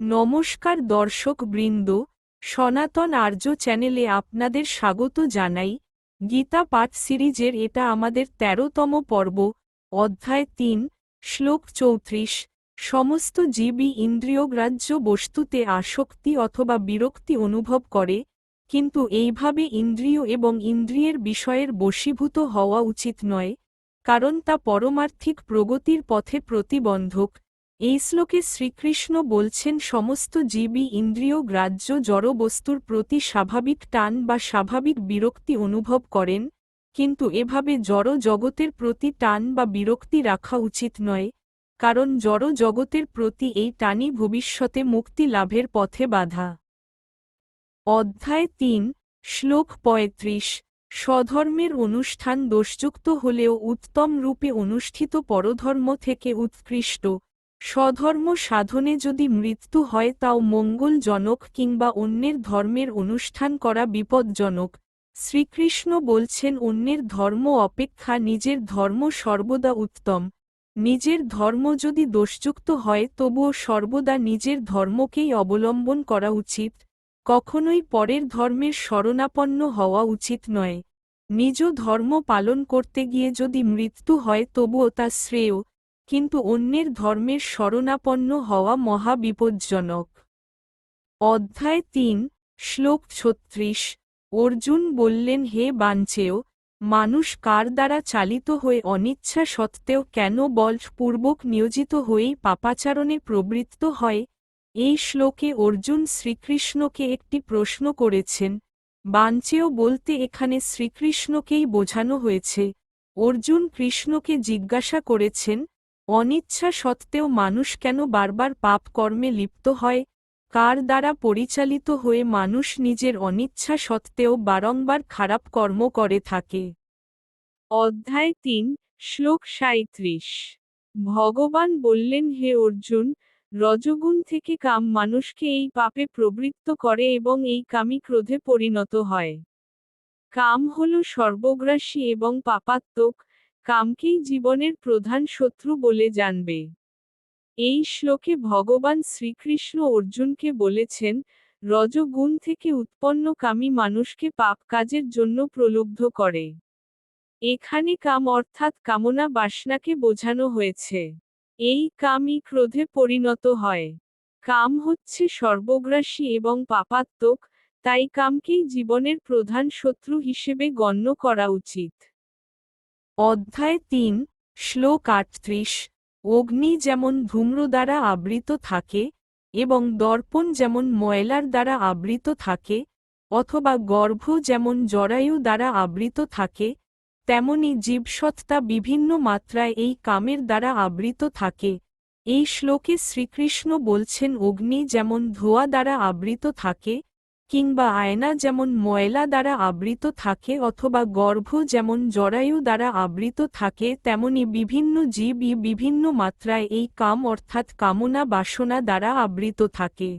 নমস্কার দর্শক বৃন্দ, সনাতন আর্য চ্যানেলে আপনাদের স্বাগত জানাই। গীতা পাঠ সিরিজের এটা আমাদের তেরোতম পর্ব, অধ্যায় তিন, শ্লোক চৌত্রিশ। সমস্ত জীবই ইন্দ্রিয়গ্রাহ্য বস্তুতে আসক্তি অথবা বিরক্তি অনুভব করে, কিন্তু এইভাবে ইন্দ্রিয় এবং ইন্দ্রিয়ের বিষয়ের বশীভূত হওয়া উচিত নয়, কারণ তা পরমার্থিক প্রগতির পথে প্রতিবন্ধক। এই শ্লোকে শ্রীকৃষ্ণ বলছেন, সমস্ত জীবই ইন্দ্রিয়, গ্রাহ্য জড়বস্তুর প্রতি স্বাভাবিক টান বা স্বাভাবিক বিরক্তি অনুভব করেন। কিন্তু এভাবে জড় জগতের প্রতি টান বা বিরক্তি রাখা উচিত নয়, কারণ জড় জগতের প্রতি এই টানই ভবিষ্যতে মুক্তি লাভের পথে বাধা। অধ্যায় তিন, শ্লোক পঁয়ত্রিশ, স্বধর্মের অনুষ্ঠান দোষযুক্ত হলেও উত্তম রূপে অনুষ্ঠিত পরধর্ম থেকে উৎকৃষ্ট। স্বধর্ম সাধনে যদি মৃত্যু হয় তাও মঙ্গলজনক কিংবা অন্যের ধর্মের অনুষ্ঠান করা বিপজ্জনক। শ্রীকৃষ্ণ বলছেন অন্যের ধর্ম অপেক্ষা নিজের ধর্ম সর্বদা উত্তম। নিজের ধর্ম যদি দোষযুক্ত হয় তবুও সর্বদা নিজের ধর্মকেই অবলম্বন করা উচিত। কখনোই পরের ধর্মের শরণাপন্ন হওয়া উচিত নয়। নিজ ধর্ম পালন করতে গিয়ে যদি মৃত্যু হয় তবুও তা শ্রেয়। কিন্তু অন্যের ধর্মের শরণাপন্ন হওয়া মহাবিপজ্জনক। অধ্যায় তিন, শ্লোক ছত্রিশ, অর্জুন বললেন, হে বাঞ্চেয় মানুষ কার দ্বারা চালিত হয়ে অনিচ্ছা সত্ত্বেও কেন বলপূর্বক নিয়োজিত হয়েই পাপাচারণে প্রবৃত্ত হয়? এই শ্লোকে অর্জুন শ্রীকৃষ্ণকে একটি প্রশ্ন করেছেন। বাঞ্চেয় বলতে এখানে শ্রীকৃষ্ণকেই বোঝানো হয়েছে। অর্জুন কৃষ্ণকে জিজ্ঞাসা করেছেন অনিচ্ছা সত্ত্বেও মানুষ কেন বারবার পাপ কর্মে লিপ্ত হয়? কার দ্বারা পরিচালিত হয়ে মানুষ নিজের অনিচ্ছা সত্ত্বেও বারংবার খারাপ কর্ম করে থাকে? অধ্যায় তিন, শ্লোক সাঁত্রিশ ভগবান বললেন, হে অর্জুন, রজগুণ থেকে কাম মানুষকে এই পাপে প্রবৃত্ত করে এবং এই কামই ক্রোধে পরিণত হয়। কাম হল সর্বগ্রাসী এবং পাপাত্মক কামকেই জীবনের প্রধান শত্রু বলে জানবে। এই শ্লোকে ভগবান শ্রীকৃষ্ণ অর্জুনকে বলেছেন, রজগুণ থেকে উৎপন্ন কামই মানুষকে পাপ কাজের জন্য প্রলুব্ধ করে। এখানে কাম অর্থাৎ কামনা বাসনাকে বোঝানো হয়েছে। এই কামই ক্রোধে পরিণত হয়। কাম হচ্ছে সর্বগ্রাসী এবং পাপাত্মক, তাই কামকেই জীবনের প্রধান শত্রু হিসেবে গণ্য করা উচিত। অধ্যায় তিন, শ্লোক আটত্রিশ, অগ্নি যেমন ধূম্র দ্বারা আবৃত থাকে এবং দর্পণ যেমন ময়লার দ্বারা আবৃত থাকে অথবা গর্ভ যেমন জরায়ু দ্বারা আবৃত থাকে, তেমনি জীবসত্তা বিভিন্ন মাত্রায় এই কামের দ্বারা আবৃত থাকে। এই শ্লোকে শ্রীকৃষ্ণ বলছেন, অগ্নি যেমন ধোয়া দ্বারা আবৃত থাকে কিংবা আয়না যেমন ময়লা দ্বারা আবৃত থাকে অথবা গর্ভ যেমন জরায়ু দ্বারা আবৃত থাকে, তেমনি বিভিন্ন জীবই বিভিন্ন মাত্রায় এই কাম অর্থাৎ কামনা বাসনা দ্বারা আবৃত থাকে।